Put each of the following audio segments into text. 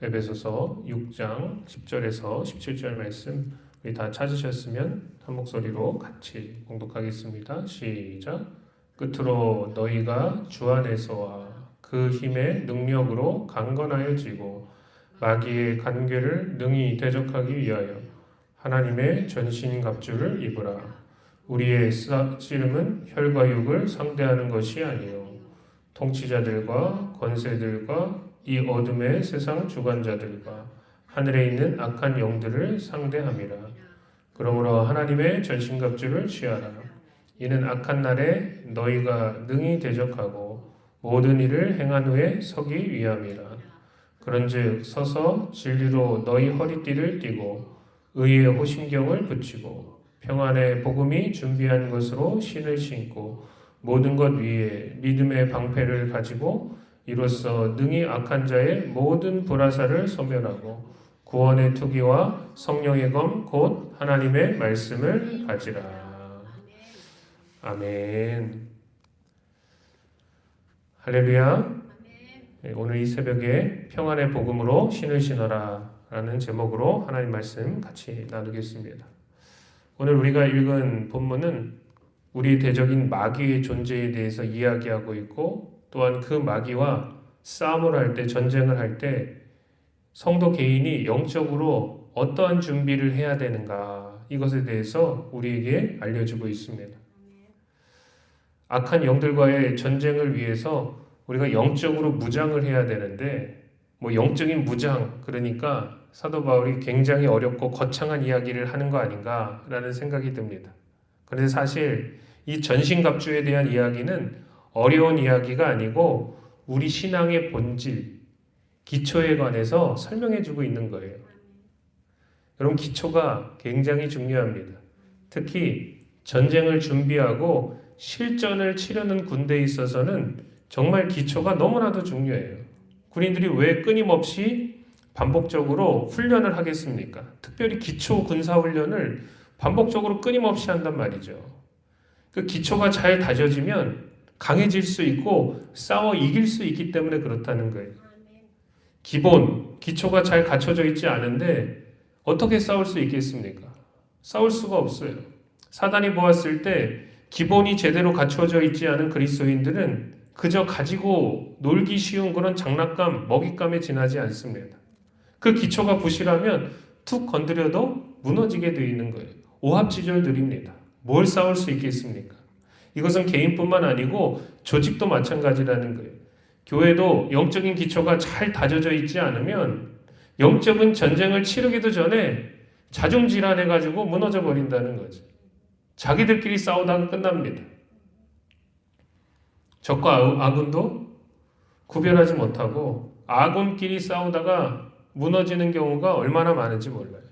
에베소서 6장 10절에서 17절 말씀 우리 다 찾으셨으면 한 목소리로 같이 공독하겠습니다. 시작. 끝으로 너희가 주 안에서와 그 힘의 능력으로 강건하여지고 마귀의 간계를 능히 대적하기 위하여 하나님의 전신 갑주를 입으라. 우리의 쓰- 씨름은 혈과 육을 상대하는 것이 아니요 통치자들과 권세들과 이 어둠의 세상 주관자들과 하늘에 있는 악한 영들을 상대함이라. 그러므로 하나님의 전신갑주를 취하라. 이는 악한 날에 너희가 능히 대적하고 모든 일을 행한 후에 서기 위함이라. 그런즉 서서 진리로 너희 허리띠를 띠고 의의 호심경을 붙이고 평안의 복음이 준비한 것으로 신을 신고 모든 것 위에 믿음의 방패를 가지고 이로써 능히 악한 자의 모든 불화사를 소멸하고 구원의 투기와 성령의 검 곧 하나님의 말씀을 가지라. 아멘. 할렐루야. 네, 오늘 이 새벽에 평안의 복음으로 신을 신어라 라는 제목으로 하나님 말씀 같이 나누겠습니다. 오늘 우리가 읽은 본문은 우리 대적인 마귀의 존재에 대해서 이야기하고 있고 또한 그 마귀와 싸움을 할 때 전쟁을 할 때 성도 개인이 영적으로 어떠한 준비를 해야 되는가 이것에 대해서 우리에게 알려주고 있습니다. 악한 영들과의 전쟁을 위해서 우리가 영적으로 무장을 해야 되는데 뭐 영적인 무장 그러니까 사도 바울이 굉장히 어렵고 거창한 이야기를 하는 거 아닌가라는 생각이 듭니다. 그런데 사실 이 전신갑주에 대한 이야기는 어려운 이야기가 아니고 우리 신앙의 본질, 기초에 관해서 설명해 주고 있는 거예요. 여러분, 기초가 굉장히 중요합니다. 특히 전쟁을 준비하고 실전을 치르는 군대에 있어서는 정말 기초가 너무나도 중요해요. 군인들이 왜 끊임없이 반복적으로 훈련을 하겠습니까? 특별히 기초 군사 훈련을 반복적으로 끊임없이 한단 말이죠. 그 기초가 잘 다져지면 강해질 수 있고 싸워 이길 수 있기 때문에 그렇다는 거예요. 기본 기초가 잘 갖춰져 있지 않은데 어떻게 싸울 수 있겠습니까? 싸울 수가 없어요. 사단이 보았을 때 기본이 제대로 갖춰져 있지 않은 그리스도인들은 그저 가지고 놀기 쉬운 그런 장난감, 먹잇감에 지나지 않습니다. 그 기초가 부실하면 툭 건드려도 무너지게 되어 있는 거예요. 오합지졸들입니다. 뭘 싸울 수 있겠습니까? 이것은 개인뿐만 아니고 조직도 마찬가지라는 거예요. 교회도 영적인 기초가 잘 다져져 있지 않으면 영적인 전쟁을 치르기도 전에 자중질환해 가지고 무너져 버린다는 거지. 자기들끼리 싸우다가 끝납니다. 적과 아- 아군도 구별하지 못하고 아군끼리 싸우다가 무너지는 경우가 얼마나 많은지 몰라요.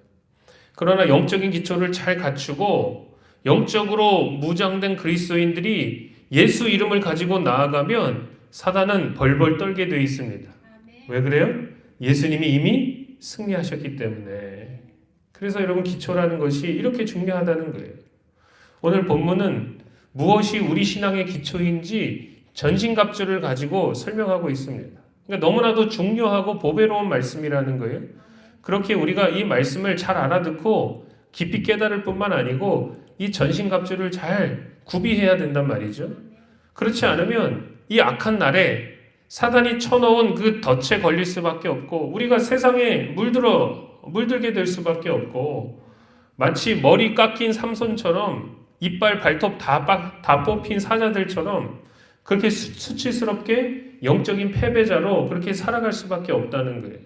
그러나 영적인 기초를 잘 갖추고 영적으로 무장된 그리스도인들이 예수 이름을 가지고 나아가면 사단은 벌벌 떨게 되어 있습니다. 왜 그래요? 예수님이 이미 승리하셨기 때문에. 그래서 여러분 기초라는 것이 이렇게 중요하다는 거예요. 오늘 본문은 무엇이 우리 신앙의 기초인지 전신갑주를 가지고 설명하고 있습니다. 그러니까 너무나도 중요하고 보배로운 말씀이라는 거예요. 그렇게 우리가 이 말씀을 잘 알아듣고 깊이 깨달을 뿐만 아니고 이 전신갑주를 잘 구비해야 된단 말이죠. 그렇지 않으면 이 악한 날에 사단이 쳐놓은 그 덫에 걸릴 수밖에 없고 우리가 세상에 물들어 물들게 될 수밖에 없고 마치 머리 깎인 삼손처럼 이빨 발톱 다, 빠- 다 뽑힌 사자들처럼 그렇게 수, 수치스럽게 영적인 패배자로 그렇게 살아갈 수밖에 없다는 거예요.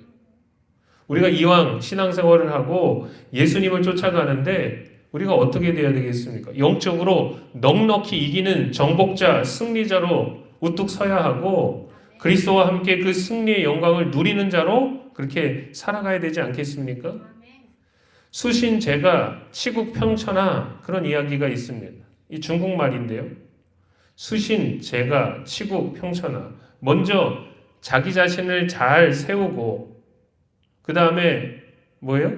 우리가 이왕 신앙생활을 하고 예수님을 쫓아가는데 우리가 어떻게 돼야 되겠습니까? 영적으로 넉넉히 이기는 정복자, 승리자로 우뚝 서야 하고 그리스도와 함께 그 승리의 영광을 누리는 자로 그렇게 살아가야 되지 않겠습니까? 수신 제가 치국 평천하 그런 이야기가 있습니다. 이 중국말인데요. 수신 제가 치국 평천하 먼저 자기 자신을 잘 세우고 그 다음에 뭐예요?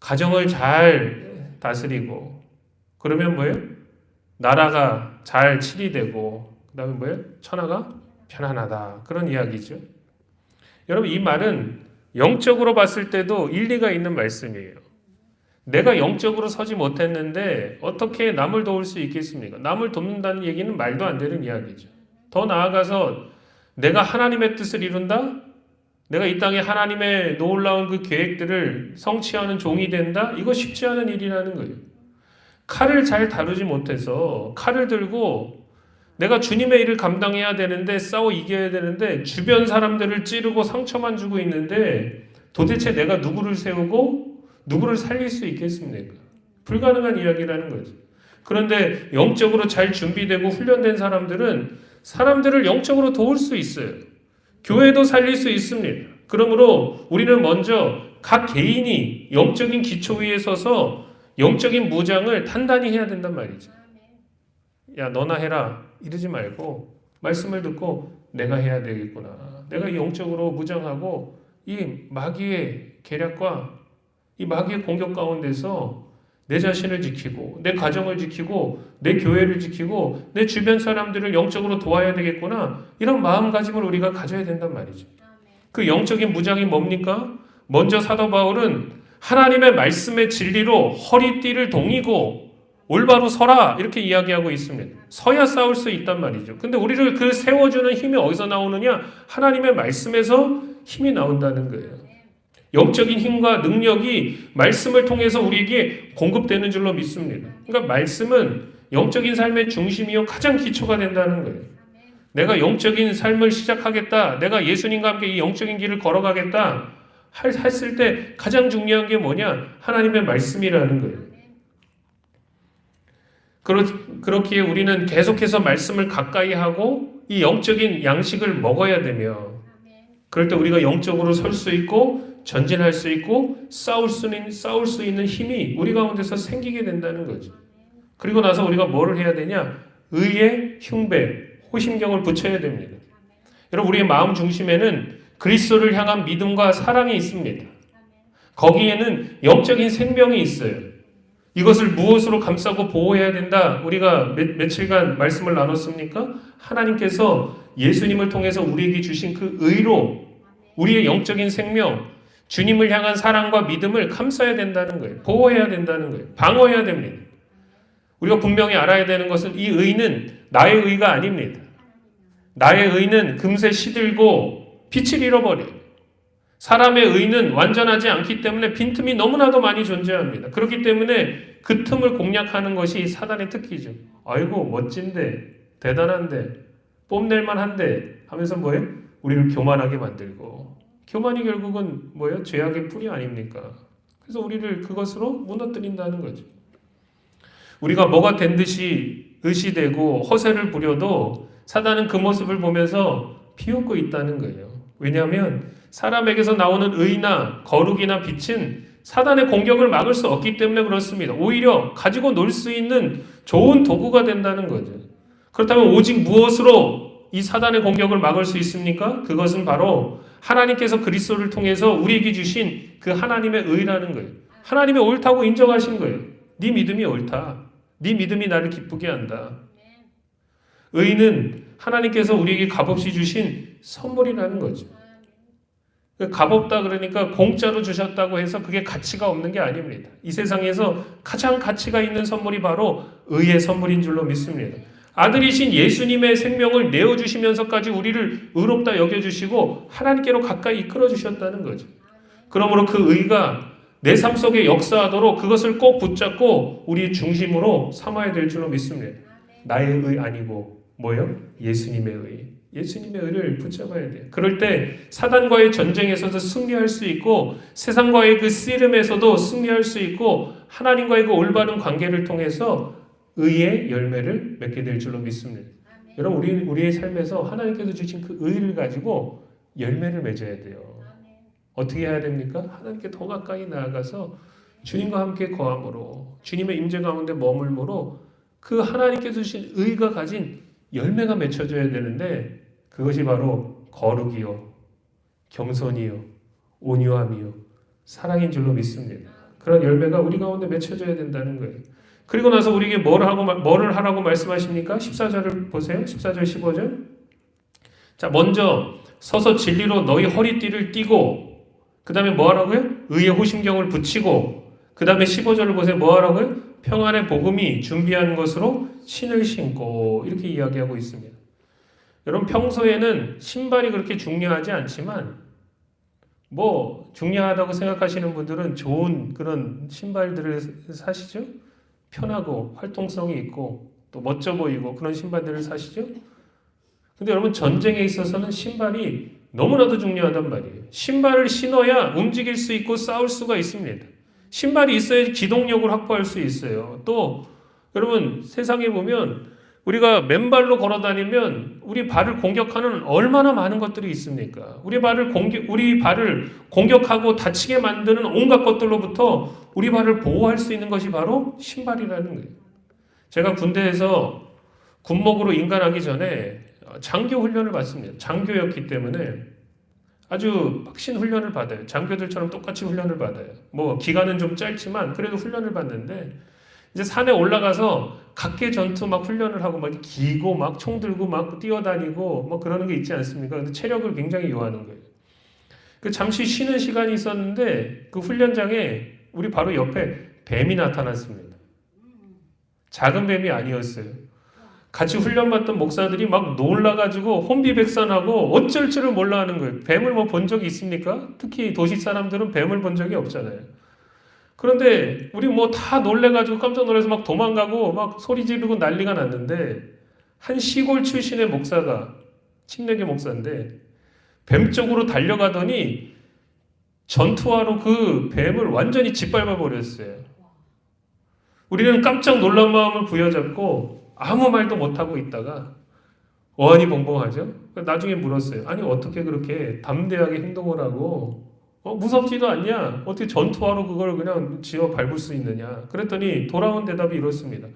가정을 잘 다스리고 그러면 뭐예요? 나라가 잘 치리되고 그 다음에 뭐예요? 천하가 편안하다 그런 이야기죠. 여러분 이 말은 영적으로 봤을 때도 일리가 있는 말씀이에요. 내가 영적으로 서지 못했는데 어떻게 남을 도울 수 있겠습니까? 남을 돕는다는 얘기는 말도 안 되는 이야기죠. 더 나아가서 내가 하나님의 뜻을 이룬다? 내가 이 땅에 하나님의 놀라운 그 계획들을 성취하는 종이 된다? 이거 쉽지 않은 일이라는 거예요. 칼을 잘 다루지 못해서 칼을 들고 내가 주님의 일을 감당해야 되는데 싸워 이겨야 되는데 주변 사람들을 찌르고 상처만 주고 있는데 도대체 내가 누구를 세우고 누구를 살릴 수 있겠습니까? 불가능한 이야기라는 거죠. 그런데 영적으로 잘 준비되고 훈련된 사람들은 사람들을 영적으로 도울 수 있어요. 교회도 살릴 수 있습니다. 그러므로 우리는 먼저 각 개인이 영적인 기초 위에 서서 영적인 무장을 단단히 해야 된단 말이죠. 야, 너나 해라. 이러지 말고 말씀을 듣고 내가 해야 되겠구나. 내가 영적으로 무장하고 이 마귀의 계략과 이 마귀의 공격 가운데서 내 자신을 지키고 내 가정을 지키고 내 교회를 지키고 내 주변 사람들을 영적으로 도와야 되겠구나. 이런 마음가짐을 우리가 가져야 된단 말이죠. 그 영적인 무장이 뭡니까? 먼저 사도 바울은 하나님의 말씀의 진리로 허리띠를 동이고 올바로 서라 이렇게 이야기하고 있습니다. 서야 싸울 수 있단 말이죠. 근데 우리를 그 세워주는 힘이 어디서 나오느냐? 하나님의 말씀에서 힘이 나온다는 거예요. 영적인 힘과 능력이 말씀을 통해서 우리에게 공급되는 줄로 믿습니다. 그러니까 말씀은 영적인 삶의 중심이요 가장 기초가 된다는 거예요. 내가 영적인 삶을 시작하겠다. 내가 예수님과 함께 이 영적인 길을 걸어가겠다. 할, 했을 때 가장 중요한 게 뭐냐? 하나님의 말씀이라는 거예요. 그렇, 그렇기에 우리는 계속해서 말씀을 가까이 하고 이 영적인 양식을 먹어야 되며 그럴 때 우리가 영적으로 설 수 있고 전진할 수 있고 싸울 수 있는 싸울 수 있는 힘이 우리 가운데서 생기게 된다는 거죠. 그리고 나서 우리가 뭐를 해야 되냐? 의의 흉배, 호심경을 붙여야 됩니다. 여러분 우리의 마음 중심에는 그리스도를 향한 믿음과 사랑이 있습니다. 거기에는 영적인 생명이 있어요. 이것을 무엇으로 감싸고 보호해야 된다? 우리가 며, 며칠간 말씀을 나눴습니까? 하나님께서 예수님을 통해서 우리에게 주신 그 의로 우리의 영적인 생명, 주님을 향한 사랑과 믿음을 감싸야 된다는 거예요. 보호해야 된다는 거예요. 방어해야 됩니다. 우리가 분명히 알아야 되는 것은 이 의는 나의 의가 아닙니다. 나의 의는 금세 시들고 빛을 잃어버려요. 사람의 의는 완전하지 않기 때문에 빈틈이 너무나도 많이 존재합니다. 그렇기 때문에 그 틈을 공략하는 것이 사단의 특기죠. 아이고 멋진데 대단한데 뽐낼만 한데 하면서 뭐예요? 우리를 교만하게 만들고 교만이 결국은 뭐예요? 죄악의 뿌리 아닙니까? 그래서 우리를 그것으로 무너뜨린다는 거죠. 우리가 뭐가 된 듯이 의시되고 허세를 부려도 사단은 그 모습을 보면서 비웃고 있다는 거예요. 왜냐하면 사람에게서 나오는 의나 거룩이나 빛은 사단의 공격을 막을 수 없기 때문에 그렇습니다. 오히려 가지고 놀 수 있는 좋은 도구가 된다는 거죠. 그렇다면 오직 무엇으로 이 사단의 공격을 막을 수 있습니까? 그것은 바로 하나님께서 그리스도를 통해서 우리에게 주신 그 하나님의 의라는 거예요. 하나님의 옳다고 인정하신 거예요. 네 믿음이 옳다. 네 믿음이 나를 기쁘게 한다. 의는 하나님께서 우리에게 값없이 주신 선물이라는 거죠. 값없다 그러니까 공짜로 주셨다고 해서 그게 가치가 없는 게 아닙니다. 이 세상에서 가장 가치가 있는 선물이 바로 의의 선물인 줄로 믿습니다. 아들이신 예수님의 생명을 내어주시면서까지 우리를 의롭다 여겨주시고 하나님께로 가까이 이끌어 주셨다는 거죠. 그러므로 그 의가 내 삶 속에 역사하도록 그것을 꼭 붙잡고 우리의 중심으로 삼아야 될 줄로 믿습니다. 나의 의 아니고 뭐요? 예수님의 의. 예수님의 의를 붙잡아야 돼요. 그럴 때 사단과의 전쟁에서도 승리할 수 있고 세상과의 그 씨름에서도 승리할 수 있고 하나님과의 그 올바른 관계를 통해서 의의 열매를 맺게 될 줄로 믿습니다. 여러분 우리 우리의 삶에서 하나님께서 주신 그 의를 가지고 열매를 맺어야 돼요. 어떻게 해야 됩니까? 하나님께 더 가까이 나아가서 주님과 함께 거함으로 주님의 임재 가운데 머물므로 그 하나님께서 주신 의가 가진 열매가 맺혀져야 되는데 그것이 바로 거룩이요, 겸손이요, 온유함이요, 사랑인 줄로 믿습니다. 그런 열매가 우리 가운데 맺혀져야 된다는 거예요. 그리고 나서 우리에게 뭘 하고 뭐를 하라고 말씀하십니까? 14절을 보세요. 14절 15절. 자, 먼저 서서 진리로 너희 허리띠를 띠고 그 다음에 뭐 하라고요? 의의 호심경을 붙이고 그 다음에 15절을 보세요. 뭐 하라고요? 평안의 복음이 준비한 것으로 신을 신고 이렇게 이야기하고 있습니다. 여러분 평소에는 신발이 그렇게 중요하지 않지만 뭐 중요하다고 생각하시는 분들은 좋은 그런 신발들을 사시죠? 편하고 활동성이 있고 또 멋져 보이고 그런 신발들을 사시죠? 근데 여러분 전쟁에 있어서는 신발이 너무나도 중요하단 말이에요. 신발을 신어야 움직일 수 있고 싸울 수가 있습니다. 신발이 있어야 기동력을 확보할 수 있어요. 또 여러분 세상에 보면 우리가 맨발로 걸어 다니면 우리 발을 공격하는 얼마나 많은 것들이 있습니까? 우리 발을 공격 우리 발을 공격하고 다치게 만드는 온갖 것들로부터 우리 발을 보호할 수 있는 것이 바로 신발이라는 거예요. 제가 군대에서 군목으로 인간하기 전에 장교 훈련을 받습니다. 장교였기 때문에 아주 빡신 훈련을 받아요. 장교들처럼 똑같이 훈련을 받아요. 뭐 기간은 좀 짧지만 그래도 훈련을 받는데 이제 산에 올라가서 각계 전투 막 훈련을 하고 막 기고 막 총 들고 막 뛰어다니고 뭐 그러는 게 있지 않습니까? 근데 체력을 굉장히 요하는 거예요. 그 잠시 쉬는 시간이 있었는데 그 훈련장에 우리 바로 옆에 뱀이 나타났습니다. 작은 뱀이 아니었어요. 같이 훈련받던 목사들이 막 놀라가지고 혼비백산하고 어쩔 줄을 몰라 하는 거예요. 뱀을 뭐 본 적이 있습니까? 특히 도시 사람들은 뱀을 본 적이 없잖아요. 그런데 우리 뭐 다 놀래가지고 깜짝 놀라서 막 도망가고 막 소리 지르고 난리가 났는데 한 시골 출신의 목사가 침례교 목사인데 뱀 쪽으로 달려가더니 전투화로 그 뱀을 완전히 짓밟아 버렸어요. 우리는 깜짝 놀란 마음을 부여잡고 아무 말도 못하고 있다가 어안이 벙벙하죠? 나중에 물었어요. 아니, 어떻게 그렇게 담대하게 행동을 하고, 어, 무섭지도 않냐? 어떻게 전투하러 그걸 그냥 지어 밟을 수 있느냐? 그랬더니 돌아온 대답이 이렇습니다.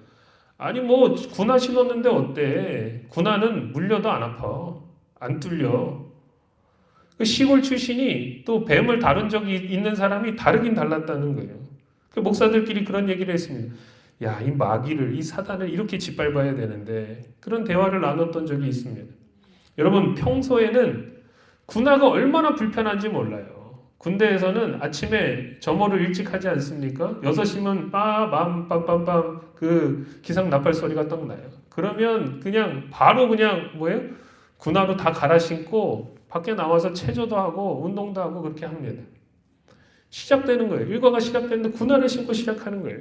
아니, 뭐, 군화 신었는데 어때? 군화는 물려도 안 아파. 안 뚫려. 그 시골 출신이 또 뱀을 다룬 적이 있는 사람이 다르긴 달랐다는 거예요. 그 목사들끼리 그런 얘기를 했습니다. 야, 이 마귀를, 이 사단을 이렇게 짓밟아야 되는데 그런 대화를 나눴던 적이 있습니다. 여러분 평소에는 군화가 얼마나 불편한지 몰라요. 군대에서는 아침에 점호를 일찍 하지 않습니까? 6시면 빠밤 빰빰빰 그 기상 나팔 소리가 떡 나요. 그러면 그냥 바로 그냥 뭐예요? 군화로 다 갈아 신고 밖에 나와서 체조도 하고 운동도 하고 그렇게 합니다. 시작되는 거예요. 일과가 시작되는데 군화를 신고 시작하는 거예요.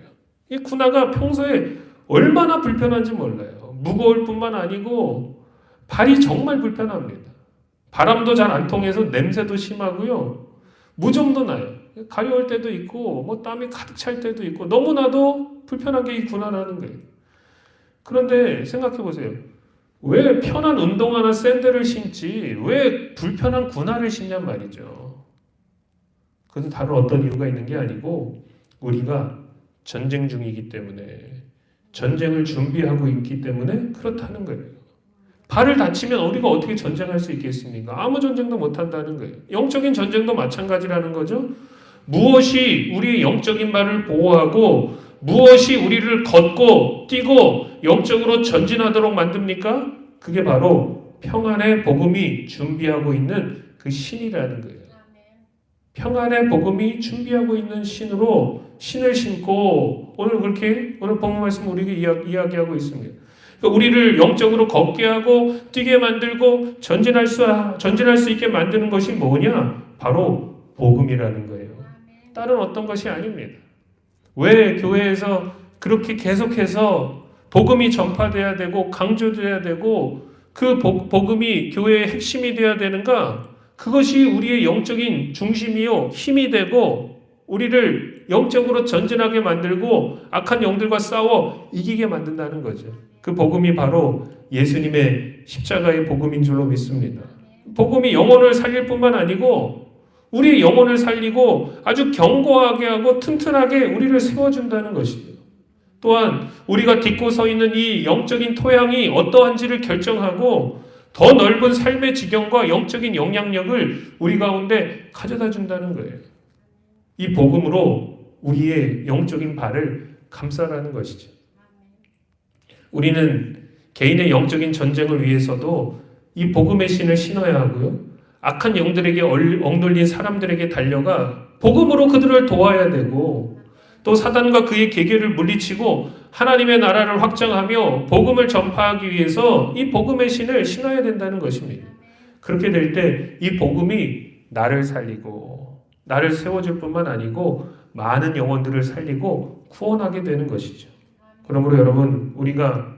이 군화가 평소에 얼마나 불편한지 몰라요. 무거울 뿐만 아니고 발이 정말 불편합니다. 바람도 잘 안 통해서 냄새도 심하고요. 무좀도 나요. 가려울 때도 있고 뭐 땀이 가득 찰 때도 있고 너무나도 불편한 게 이 군화라는 거예요. 그런데 생각해 보세요. 왜 편한 운동화나 샌들을 신지 왜 불편한 군화를 신냔 말이죠. 그것은 다른 어떤 이유가 있는 게 아니고 우리가 전쟁 중이기 때문에 전쟁을 준비하고 있기 때문에 그렇다는 거예요. 발을 다치면 우리가 어떻게 전쟁할 수 있겠습니까? 아무 전쟁도 못 한다는 거예요. 영적인 전쟁도 마찬가지라는 거죠. 무엇이 우리의 영적인 발을 보호하고 무엇이 우리를 걷고 뛰고 영적으로 전진하도록 만듭니까? 그게 바로 평안의 복음이 준비하고 있는 그 신이라는 거예요. 평안의 복음이 준비하고 있는 신으로 신을 신고 오늘 그렇게 오늘 본문 말씀 우리에게 이야기, 하고 있습니다. 그러니까 우리를 영적으로 걷게 하고 뛰게 만들고 전진할 수 전진할 수 있게 만드는 것이 뭐냐? 바로 복음이라는 거예요. 다른 어떤 것이 아닙니다. 왜 교회에서 그렇게 계속해서 복음이 전파돼야 되고 강조돼야 되고 그 복음이 교회의 핵심이 돼야 되는가? 그것이 우리의 영적인 중심이요 힘이 되고 우리를 영적으로 전진하게 만들고 악한 영들과 싸워 이기게 만든다는 거죠. 그 복음이 바로 예수님의 십자가의 복음인 줄로 믿습니다. 복음이 영혼을 살릴 뿐만 아니고 우리의 영혼을 살리고 아주 견고하게 하고 튼튼하게 우리를 세워준다는 것이에요. 또한 우리가 딛고 서 있는 이 영적인 토양이 어떠한지를 결정하고 더 넓은 삶의 지경과 영적인 영향력을 우리 가운데 가져다 준다는 거예요. 이 복음으로 우리의 영적인 발을 감싸라는 것이죠. 우리는 개인의 영적인 전쟁을 위해서도 이 복음의 신을 신어야 하고요. 악한 영들에게 얼- 억눌린 사람들에게 달려가 복음으로 그들을 도와야 되고 또 사단과 그의 계계를 물리치고 하나님의 나라를 확장하며 복음을 전파하기 위해서 이 복음의 신을 신어야 된다는 것입니다. 그렇게 될 때 이 복음이 나를 살리고 나를 세워줄 뿐만 아니고 많은 영혼들을 살리고 구원하게 되는 것이죠. 그러므로 여러분 우리가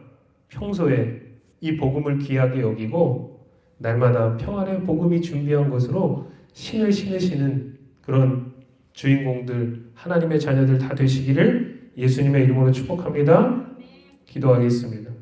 평소에 이 복음을 귀하게 여기고 날마다 평안의 복음이 준비한 것으로 신을 신으시는 그런 주인공들 하나님의 자녀들 다 되시기를 예수님의 이름으로 축복합니다. 기도하겠습니다.